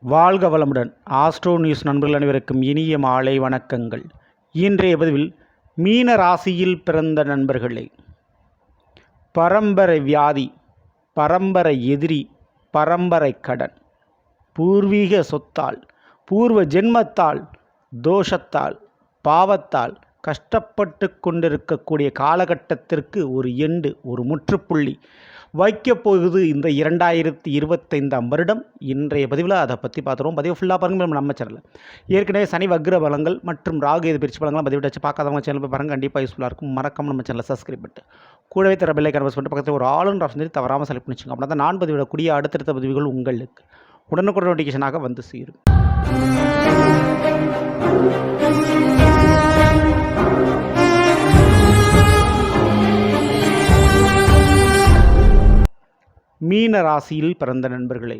வாழ்க வளமுடன். Astro news நண்பர்கள் அனைவருக்கும் இனிய மாலை வணக்கங்கள். இன்றைய பதிவில் மீன ராசியில் பிறந்த நண்பர்களே. பரம்பரை வியாதி பரம்பரை எதிரி பரம்பரை கடன் பூர்வீக சொத்தால் பூர்வ ஜென்மத்தால் தோஷத்தால் பாவத்தால் கஷ்டப்பட்டு கொண்டிருக்கக்கூடிய காலகட்டத்திற்கு ஒரு எண்டு ஒரு முற்றுப்புள்ளி. வைக்கப் போகுது இந்த இரண்டாயிரத்தி இருபத்தைந்தாம் வருடம் இன்றைய பதிவில் அதை பற்றி பார்த்துருவோம். பதிவு ஃபுல்லாக பாருங்கள் நம்ம நம்ம சேனலில் ஏற்கனவே சனி வக்ர பலங்கள் மற்றும் ராகு எது பிரிச்சு பலங்கள்லாம் பதிவு வச்சு பார்க்காதவங்க சேனல் போய் பாருங்கள் கண்டிப்பாக யூஸ்ஃபுல்லாக இருக்கும். மறக்காம நம்ம சேனலில் சப்ஸ்கிரைப் பண்ணிட்டு. கூடவே தர பெல்லை கன்வர்ஸ் பண்ணிட்டு பக்கத்தில் ஒரு ஆளுநர் ஆப்ஷன் சொல்லி தவறாமல் செலக்ட் பண்ணிச்சுங்க அப்படின்னா தான் நான் பதிவிடக்கூடிய அடுத்தடுத்த பதிவுகள் உங்களுக்கு உடனுக்குடன் நோட்டிஃபிகேஷனாக வந்து சேரும். மீன ராசியில் பிறந்த நண்பர்களே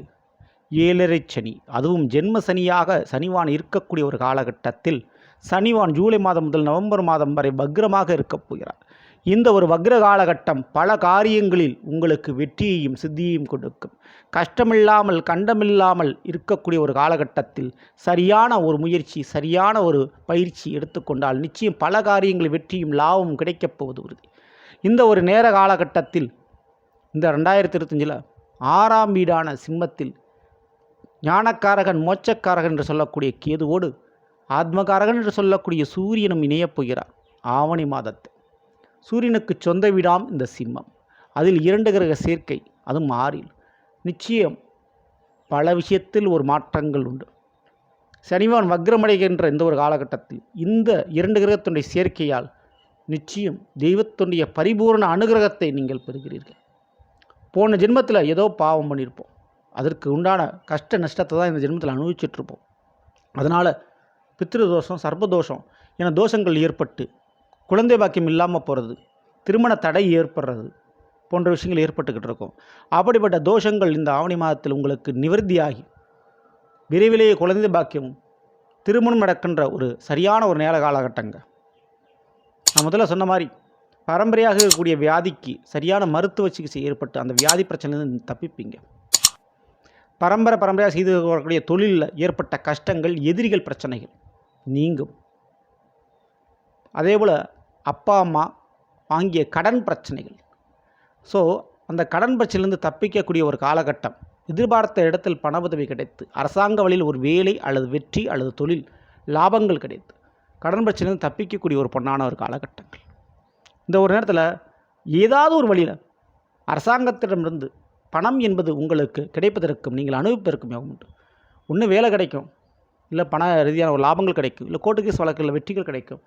ஏழரை சனி அதுவும் ஜென்ம சனியாக சனிவான் இருக்கக்கூடிய ஒரு காலகட்டத்தில் சனிவான் ஜூலை மாதம் முதல் நவம்பர் மாதம் வரை வக்ரமாக இருக்கப் போகிறார். இந்த ஒரு வக்ர காலகட்டம் பல காரியங்களில் உங்களுக்கு வெற்றியையும் சித்தியையும் கொடுக்கும். கஷ்டமில்லாமல் கண்டமில்லாமல் இருக்கக்கூடிய ஒரு காலகட்டத்தில் சரியான ஒரு முயற்சி சரியான ஒரு பயிற்சி எடுத்துக்கொண்டால் நிச்சயம் பல காரியங்களில் வெற்றியும் லாபமும் கிடைக்கப் போவது உறுதி. இந்த ஒரு நேர காலகட்டத்தில் இந்த ரெண்டாயிரத்தி இருபத்தஞ்சில் ஆறாம் வீடான சிம்மத்தில் ஞானக்காரகன் மோட்சக்காரகன் என்று சொல்லக்கூடிய கேதுவோடு ஆத்மகாரகன் என்று சொல்லக்கூடிய சூரியனும் இணையப் போகிறார் ஆவணி மாதத்தை சூரியனுக்கு சொந்த வீடாம் இந்த சிம்மம். அதில் இரண்டு கிரக சேர்க்கை அதுவும் ஆறில் நிச்சயம் பல விஷயத்தில் ஒரு மாற்றங்கள் உண்டு. சனிவான் வக்ரமடைகின்ற இந்த ஒரு காலகட்டத்தில் இந்த இரண்டு கிரகத்தினுடைய சேர்க்கையால் நிச்சயம் தெய்வத்துடைய பரிபூர்ண அனுகிரகத்தை நீங்கள் பெறுகிறீர்கள். போன ஜென்மத்தில் ஏதோ பாவம் பண்ணியிருப்போம் அதற்கு உண்டான கஷ்ட நஷ்டத்தை தான் இந்த ஜென்மத்தில் அனுபவிச்சிட்ருப்போம். அதனால் பித்ரு தோஷம் சர்ப்பதோஷம் என தோஷங்கள் ஏற்பட்டு குழந்தை பாக்கியம் இல்லாமல் போகிறது திருமண தடை ஏற்படுறது போன்ற விஷயங்கள் ஏற்பட்டுக்கிட்டு இருக்கும் அப்படிப்பட்ட தோஷங்கள் இந்த ஆவணி மாதத்தில் உங்களுக்கு நிவர்த்தியாகி விரைவிலேயே குழந்தை பாக்கியம் திருமணம் நடக்கின்ற ஒரு சரியான ஒரு நேர காலகட்டங்க. நான் முதல்ல சொன்ன மாதிரி பரம்பரையாக இருக்கக்கூடிய வியாதிக்கு சரியான மருத்துவ சிகிச்சை ஏற்பட்டு அந்த வியாதி பிரச்சனையிலிருந்து தப்பிப்பீங்க. பரம்பரை பரம்பரையாக செய்து வரக்கூடிய தொழிலில் ஏற்பட்ட கஷ்டங்கள் எதிரிகள் பிரச்சனைகள் நீங்கும். அதேபோல் அப்பா அம்மா வாங்கிய கடன் பிரச்சனைகள். ஸோ அந்த கடன் பிரச்சனையிலிருந்து தப்பிக்கக்கூடிய ஒரு காலகட்டம். எதிர்பார்த்த இடத்தில் பண உதவி கிடைத்து அரசாங்க வழியில் ஒரு வேலை அல்லது வெற்றி அல்லது தொழில் லாபங்கள் கிடைத்து கடன் பிரச்சனையிலிருந்து தப்பிக்கக்கூடிய ஒரு பொன்னான ஒரு காலகட்டம். இந்த ஒரு நேரத்தில் ஏதாவது ஒரு வழியில் அரசாங்கத்திடமிருந்து பணம் என்பது உங்களுக்கு கிடைப்பதற்கும் நீங்கள் அனுபவிப்பதற்கும் யோகம் உண்டு. ஒன்று வேலை கிடைக்கும். இல்லை பண ரீதியான ஒரு லாபங்கள் கிடைக்கும். இல்லை கோர்ட்டு கேஸ் வழக்கில் வெற்றிகள் கிடைக்கும்.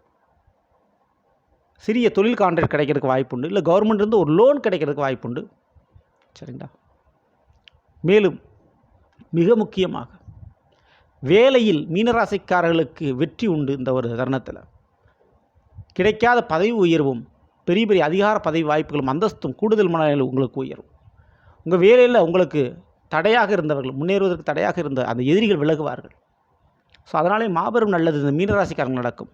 சிறிய தொழில் கான்ட்ராக்ட் கிடைக்கிறதுக்கு வாய்ப்பு உண்டு. இல்லை கவர்மெண்ட்லேருந்து ஒரு லோன் கிடைக்கிறதுக்கு வாய்ப்பு உண்டு. சரிங்களா? மேலும் மிக முக்கியமாக வேலையில் மீனராசிக்காரர்களுக்கு வெற்றி உண்டு இந்த ஒரு தருணத்தில். கிடைக்காத பதவி உயர்வும் பெரிய பெரிய அதிகார பதவி வாய்ப்புகளும் அந்தஸ்தும் கூடுதல் மனநிலை உங்களுக்கு உயரும். உங்கள் வேலையில் உங்களுக்கு தடையாக இருந்தவர்கள் முன்னேறுவதற்கு தடையாக இருந்த அந்த எதிரிகள் விலகுவார்கள். ஸோ அதனாலே மாபெரும் நல்லது இந்த மீனராசிக்காரங்க நடக்கும்.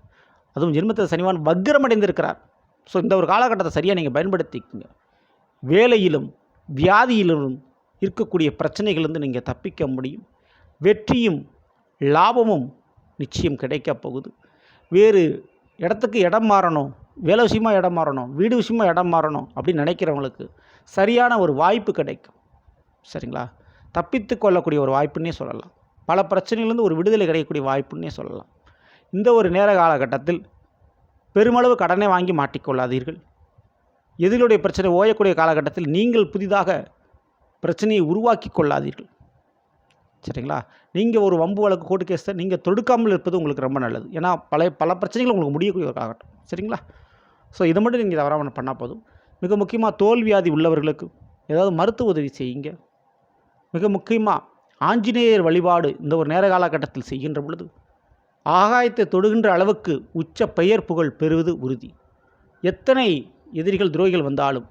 அதுவும் ஜென்மத்தில் சனிவான் வக்ரமடைந்திருக்கிறார். ஸோ இந்த ஒரு காலகட்டத்தை சரியாக நீங்கள் பயன்படுத்திக்கங்க. வேலையிலும் வியாதியிலும் இருக்கக்கூடிய பிரச்சனைகளிலிருந்து நீங்கள் தப்பிக்க முடியும். வெற்றியும் லாபமும் நிச்சயம் கிடைக்கப் போகுது. வேறு இடத்துக்கு இடம் மாறணும். வேலை விஷயமா இடம் மாறணும் வீடு விஷயமா இடம் மாறணும் அப்படின்னு நினைக்கிறவங்களுக்கு சரியான ஒரு வாய்ப்பு கிடைக்கும். சரிங்களா? தப்பித்து கொள்ளக்கூடிய ஒரு வாய்ப்புன்னே சொல்லலாம். பல பிரச்சனையிலேருந்து ஒரு விடுதலை கிடைக்கக்கூடிய வாய்ப்புன்னே சொல்லலாம். இந்த ஒரு நேர காலகட்டத்தில் பெருமளவு கடனை வாங்கி மாட்டிக்கொள்ளாதீர்கள். எதிலுடைய பிரச்சனை ஓயக்கூடிய காலகட்டத்தில் நீங்கள் புதிதாக பிரச்சனையை உருவாக்கி கொள்ளாதீர்கள். சரிங்களா? நீங்கள் ஒரு வம்பு வழக்கு கோர்ட்டு கேஸை நீங்கள் தொடுக்காமல் இருப்பது உங்களுக்கு ரொம்ப நல்லது. ஏன்னா பல பல பிரச்சனைகள் உங்களுக்கு முடியக்கூடிய ஒரு காலகட்டம். சரிங்களா? ஸோ இதை மட்டும் நீங்கள் தவறாமல் பண்ணால் போதும். மிக முக்கியமாக தோல் வியாதி உள்ளவர்களுக்கு ஏதாவது மருத்துவ உதவி செய்யுங்க. மிக முக்கியமாக ஆஞ்சநேயர் வழிபாடு இந்த ஒரு நேர காலகட்டத்தில் செய்கின்ற பொழுது ஆகாயத்தை தொடுகின்ற அளவுக்கு உச்ச பெயர் புகழ் பெறுவது உறுதி. எத்தனை எதிரிகள் துரோகிகள் வந்தாலும்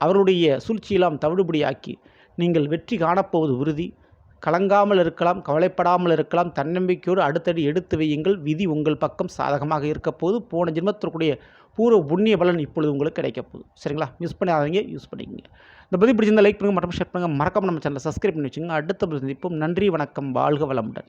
அவருடைய சூழ்ச்சியெல்லாம் தவிடுபடியாக்கி நீங்கள் வெற்றி காணப்போவது உறுதி. கலங்காமல் இருக்கலாம் கவலைப்படாமல் இருக்கலாம் தன்னம்பிக்கையோடு அடுத்தடி எடுத்து வையுங்கள். விதி உங்கள் பக்கம் சாதகமாக இருக்க போது போன ஜென்மத்திற்குடைய பூர்வ புண்ணிய பலன் இப்பொழுது உங்களுக்கு கிடைக்க போகுது. சரிங்களா? யூஸ் பண்ணாதீங்க யூஸ் பண்ணிக்கங்க. இந்த பதிவு பிடிச்சிருந்தால் லைக் பண்ணுங்கள் மற்றும் ஷேர் பண்ணுங்கள் மறக்காமல் நம்ம சேனலை சப்ஸ்கிரைப் பண்ணி வச்சுங்க அடுத்த சந்திப்போம். நன்றி வணக்கம் வாழ்க வளமுடன்.